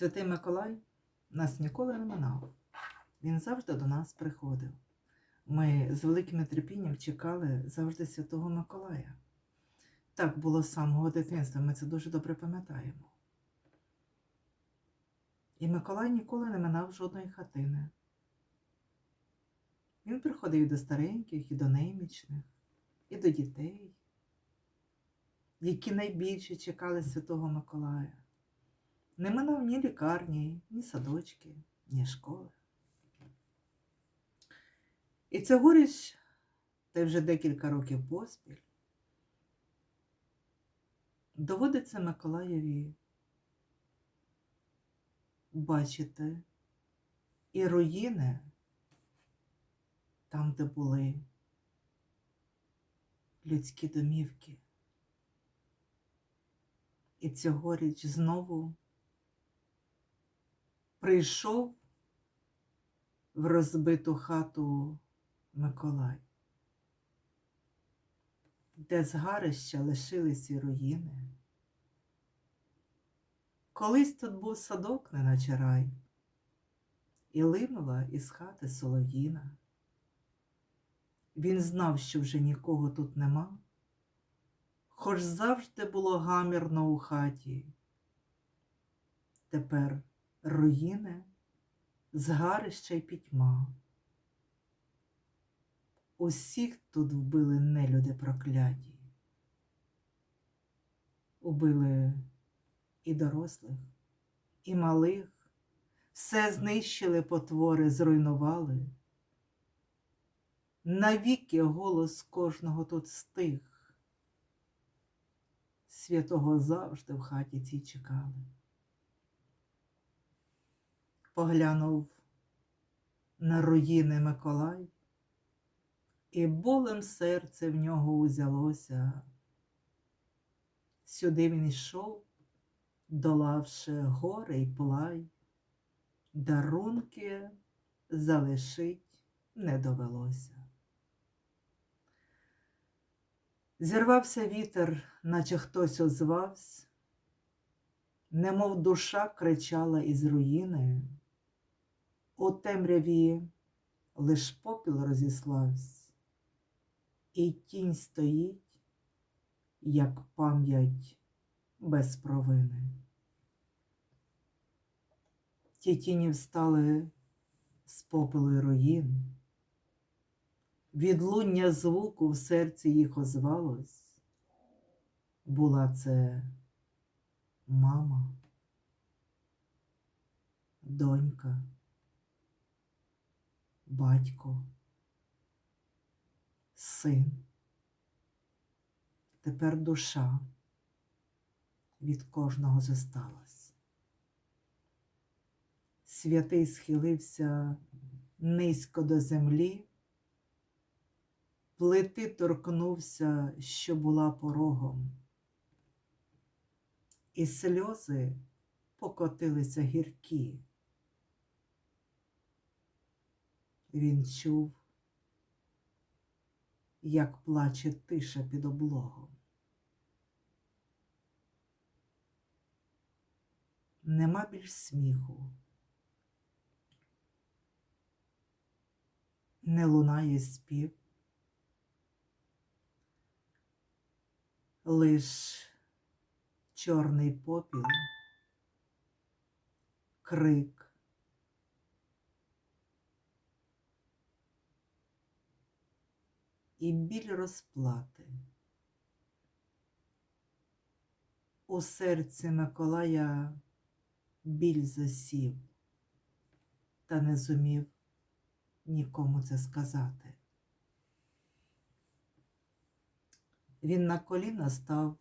Святий Миколай нас ніколи не минав. Він завжди до нас приходив. Ми з великим нетерпінням чекали завжди Святого Миколая. Так було з самого дитинства, ми це дуже добре пам'ятаємо. І Миколай ніколи не минав жодної хатини. Він приходив і до стареньких, і до немічних, і до дітей, які найбільше чекали Святого Миколая. Не минав ні лікарні, ні садочки, ні школи. І цьогоріч, та й вже декілька років поспіль, доводиться Миколаєві бачити і руїни там, де були людські домівки. І цьогоріч знову прийшов в розбиту хату Миколай, де згарища лишились і руїни. Колись тут був садок, неначе рай, і линула із хати солов'їна. Він знав, що вже нікого тут нема, хоч завжди було гамірно у хаті. Тепер руїни, згарища й пітьма. Усіх тут вбили нелюди прокляті. Убили і дорослих, і малих, все знищили потвори, зруйнували. Навіки голос кожного тут стих. Святого завжди в хаті цій чекали. Поглянув на руїни Миколай, і болем серце в нього узялося. Сюди він йшов, долавши гори й плай, дарунки залишить не довелося. Зірвався вітер, наче хтось озвався, немов душа кричала із руїни, у темряві лиш попіл розіслався, і тінь стоїть, як пам'ять без провини. Ті тіні встали з попелу й руїн. Відлуння звуку в серці їх озвалось. Була це мама, донька, батько, син. Тепер душа від кожного зосталась. Святий схилився низько до землі, плити торкнувся, що була порогом, і сльози покотилися гіркі. Він чув, як плаче тиша під облогом. Нема більш сміху. Не лунає спів, лиш чорний попіл, крик. І біль розплати. У серці Миколая біль засів, та не зумів нікому це сказати. Він на коліна став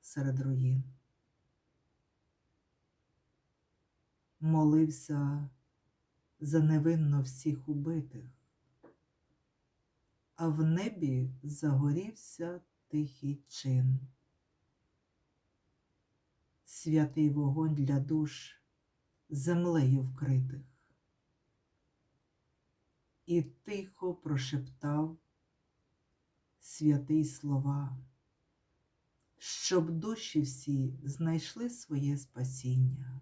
серед руїн, молився за невинно всіх убитих, а в небі загорівся тихий чин. Святий вогонь для душ землею вкритих і тихо прошептав святий слова, щоб душі всі знайшли своє спасіння.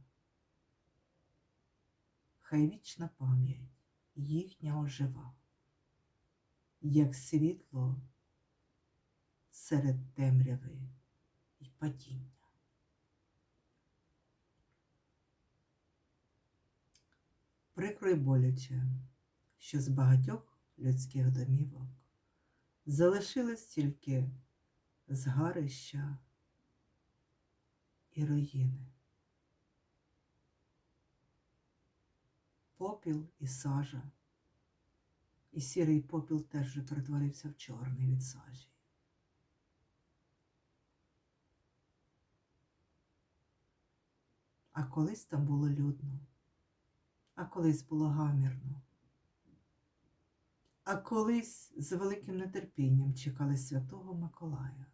Хай вічна пам'ять їхня ожива, як світло серед темряви і падіння. Прикро й боляче, що з багатьох людських домівок залишилось тільки згарища і руїни. Попіл і сажа, і сірий попіл теж вже перетворився в чорний від сажі. А колись там було людно, а колись було гамірно. А колись з великим нетерпінням чекали святого Миколая.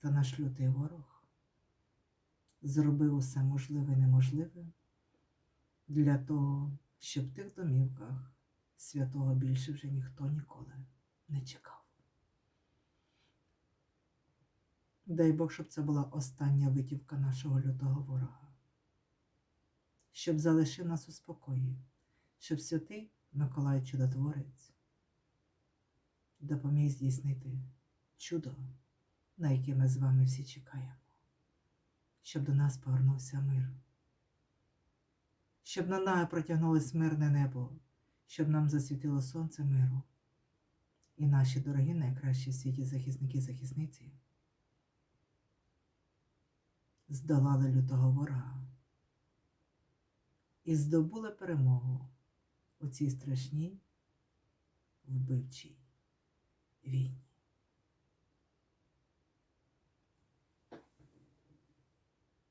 Та наш лютий ворог зробив усе можливе і неможливе для того, щоб в тих домівках святого більше вже ніхто ніколи не чекав. Дай Бог, щоб це була остання витівка нашого лютого ворога, щоб залишив нас у спокої, щоб святий Миколай Чудотворець допоміг здійснити чудо, на яке ми з вами всі чекаємо, щоб до нас повернувся мир, щоб на нами протягнулось мирне небо, щоб нам засвітило сонце миру. І наші дорогі найкращі в світі захисники захисниці. Здолали лютого ворога. І здобули перемогу у цій страшній вбивчій війні.